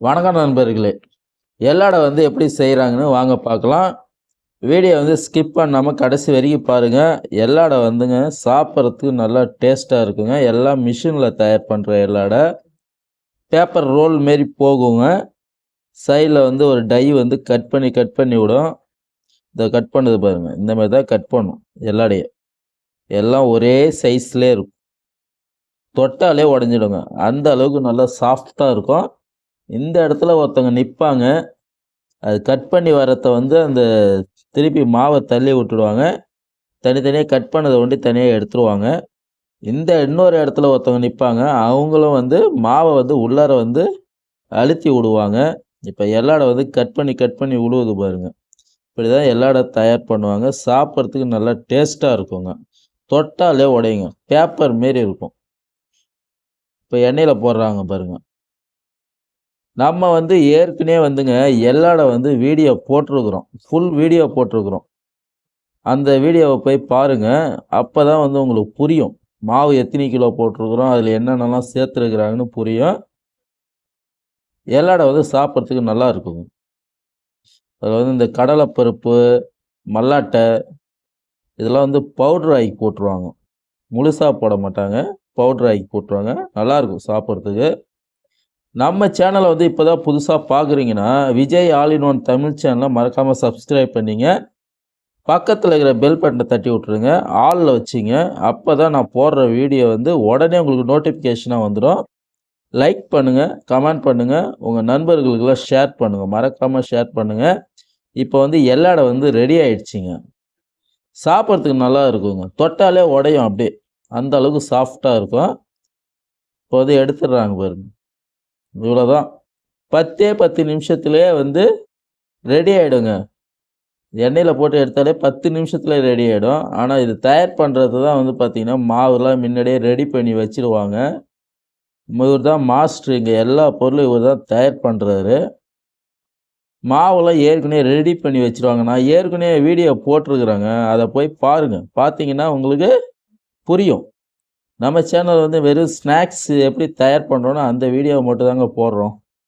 வணக்கம் நண்பர்களே. எல்லாடை வந்து எப்படி செய்கிறாங்கன்னு வாங்க பார்க்கலாம். வீடியோ வந்து ஸ்கிப் பண்ணாமல் கடைசி வரைக்கும் பாருங்கள் எல்லாடை வந்துங்க சாப்பிட்றதுக்கு நல்லா டேஸ்ட்டாக இருக்குங்க. எல்லாம் மிஷினில் தயார் பண்ணுற எல்லாடை பேப்பர் ரோல் மாரி போகுங்க. சைடில் வந்து ஒரு டை வந்து கட் பண்ணி கட் பண்ணி விடும். இதை கட் பண்ணது பாருங்கள் இந்த மாதிரி தான் கட் பண்ணும். எல்லாடையே எல்லாம் ஒரே சைஸ்லேயே இருக்கும். தொட்டாலே உடஞ்சிடுங்க. அந்த அளவுக்கு நல்லா சாஃப்டாக இருக்கும். இந்த இடத்துல ஒருத்தவங்க நிற்பாங்க அது கட் பண்ணி வரத்த வந்து அந்த திருப்பி மாவை தள்ளி விட்டுடுவாங்க. தனித்தனியாக கட் பண்ணதை ஒண்டி தனியாக எடுத்துருவாங்க. இந்த இன்னொரு இடத்துல ஒருத்தவங்க நிற்பாங்க அவங்களும் வந்து மாவை வந்து உள்ளார வந்து அழுத்தி விடுவாங்க. இப்போ எல்லாடை வந்து கட் பண்ணி கட் பண்ணி விடுவது பாருங்க. இப்படி தான் எல்லாடை தயார் பண்ணுவாங்க. சாப்பிட்றதுக்கு நல்லா டேஸ்ட்டாக இருக்குங்க. தொட்டாலே உடையுங்க. பேப்பர் மாரி இருக்கும். இப்போ எண்ணெயில் போடுறாங்க பாருங்க. நம்ம வந்து ஏற்கனவே வந்துங்க எல்லாட வந்து வீடியோ போட்டிருக்கிறோம். ஃபுல் வீடியோ போட்டிருக்கிறோம். அந்த வீடியோவை போய் பாருங்கள் அப்போ தான் வந்து உங்களுக்கு புரியும். மாவு எத்தனை கிலோ போட்டிருக்கிறோம் அதில் என்னென்னலாம் சேர்த்துருக்குறாங்கன்னு புரியும். எல்லாடை வந்து சாப்பிட்றதுக்கு நல்லா இருக்குங்க அதில் வந்து இந்த கடலைப்பருப்பு மல்லாட்டை இதெல்லாம் வந்து பவுட்ரு ஆக்கி போட்டுருவாங்க. முழுசாக போட மாட்டாங்க. பவுட்ரு ஆக்கி போட்டுருவாங்க. நல்லாயிருக்கும் சாப்பிட்றதுக்கு. நம்ம சேனலை வந்து இப்போ தான் புதுசாக பார்க்குறீங்கன்னா Vijay all in one Tamil சேனலை மறக்காமல் சப்ஸ்கிரைப் பண்ணிங்க. பக்கத்தில் இருக்கிற பெல் பட்டனை தட்டி விட்ருங்க ஆளில் வச்சிங்க. அப்போ தான் நான் போடுற வீடியோ வந்து உடனே உங்களுக்கு நோட்டிஃபிகேஷனாக வந்துடும் லைக் பண்ணுங்கள் கமெண்ட் பண்ணுங்கள் உங்கள் நண்பர்களுக்கெல்லாம் ஷேர் பண்ணுங்கள் மறக்காமல் ஷேர் பண்ணுங்கள் இப்போ வந்து எல்லாட வந்து ரெடி ஆயிடுச்சிங்க. சாப்பிட்றதுக்கு நல்லா இருக்குங்க. தொட்டாலே உடையும் அப்படியே. அந்த அளவுக்கு சாஃப்டாக இருக்கும். இப்போ வந்து எடுத்துடுறாங்க பாருங்க. இவ்வளோதான் பத்தே பத்து நிமிஷத்துலேயே வந்து ரெடி ஆகிடுங்க எண்ணெயில் போட்டு எடுத்தாலே பத்து நிமிஷத்தில் ரெடி ஆகிடும் ஆனால் இது தயார் பண்ணுறது தான் வந்து பார்த்திங்கன்னா மாவுலாம் முன்னாடியே ரெடி பண்ணி வச்சுருவாங்க. இவர் தான் மாஸ்டர் இங்கே எல்லா பொருளும் இவர் தான் தயார் பண்ணுறாரு மாவெல்லாம் ஏற்கனவே ரெடி பண்ணி வச்சுருவாங்க. நான் ஏற்கனவே வீடியோ போட்டிருக்குறேங்க. அதை போய் பாருங்கள் பார்த்தீங்கன்னா உங்களுக்கு புரியும். நம்ம சேனல் வந்து வெறும் ஸ்நாக்ஸ் எப்படி தயார் பண்ணுறோன்னா அந்த வீடியோவை மட்டும் தாங்க போடுறோம்.